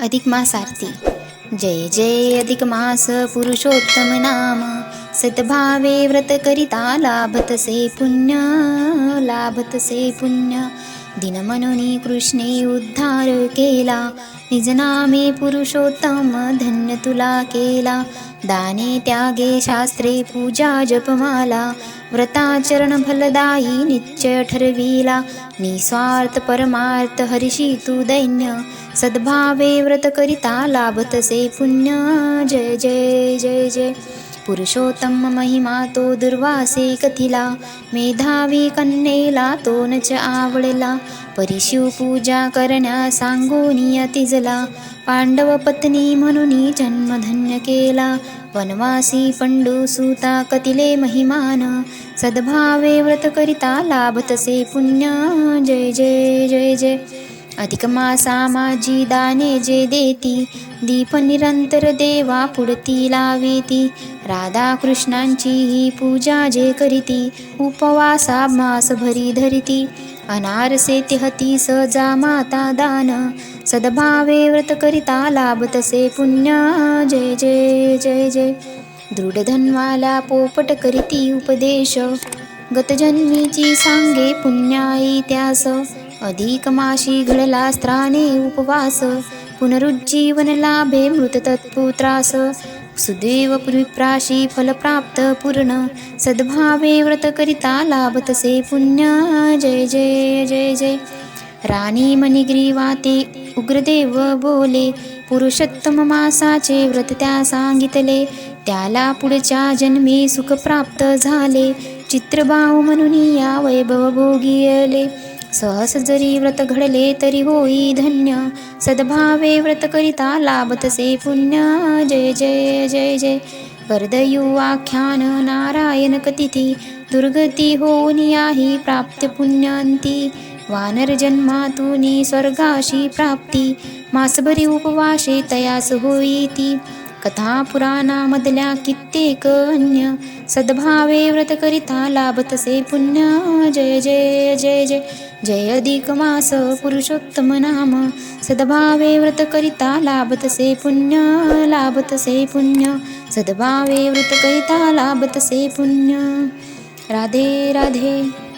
अधिक मासार्थी जय जय अधिक मास पुरुषोत्तम नाम. सद्भावे व्रत करिता लाभतसे पुण्य लाभतसे पुण्य. दिन कृष्णे उद्धार केला. निजनामे पुरुषोत्तम धन्य तुला केला. दाने त्यागे शास्त्रे पूजा जपमाला. व्रताचरण फलदायी निश्चय ठरविला. निस्वार्थ परमार्थ हरिषी तू दैन्य. सद्भावे व्रत करिता लाभतसे पुण्य. जय जय जय जय. पुरुषोत्तम महिमा तो दुर्वासे कथिला. मेधावी कन्येला तो नच आवडला परिशिव पूजा करण्या सांगोनी अतिजला. पांडव पत्नी म्हणून जन्मधन्य केला. वनवासी पंडू सुता कतिले महिमान. सद्भावे व्रत करिता लाभतसे पुण्य. जय जय जय जय. अधिक मासा माझी दाने जे देती दीप निरंतर देवा पुढती लाविती. राधा कृष्णांची ही पूजा जे करीती उपवासा मास भरी धरिती. अनारसे तिहती सजा माता दान सद्भावे व्रत करिता लाभतसे पुण्य. जय जय जय जय. दृढधन्वाला पोपट करीती उपदेश. गतजन्मीची सांगे पुण्याई त्यास. अधिक माशी घडला स्त्राने उपवास पुनरुज्जीवन लाभे मृत तत्पुत्रास सुदैव विप्राशी फलप्राप्त पूर्ण सद्भावे व्रत करिता लाभतसे पुण्य जय जय जय जय। राणी मणिग्रीवाते उग्रदेव बोले पुरुषोत्तम मासाचे व्रत त्या सांगितले त्याला पुढच्या जन्मी सुख प्राप्त झाले चित्रबाऊ म्हणून या वैभव भोगियले सहस जरी व्रत घडले तरी होई धन्य. सद्भावे व्रत करिता लाभतसे पुण्य. जय जय जय जय. कर्दयू आख्यान नारायण कथिती. दुर्गती होऊन याही प्राप्त पुण्यांती. वानर जन्मातून स्वर्गाशी प्राप्ती. मासभरी उपवासे तयास होईती. कथा पुराणामधल्या कित्येक अन्य सद्भावे व्रत करिता लाभतसे पुण्य. जय जय जय जय. जय अधिक मास पुरुषोत्तम नाम. सद्भावे व्रत करिता लाभतसे पुण्य लाभतसे पुण्य. सद्भावे व्रत करिता लाभतसे पुण्य. राधे राधे.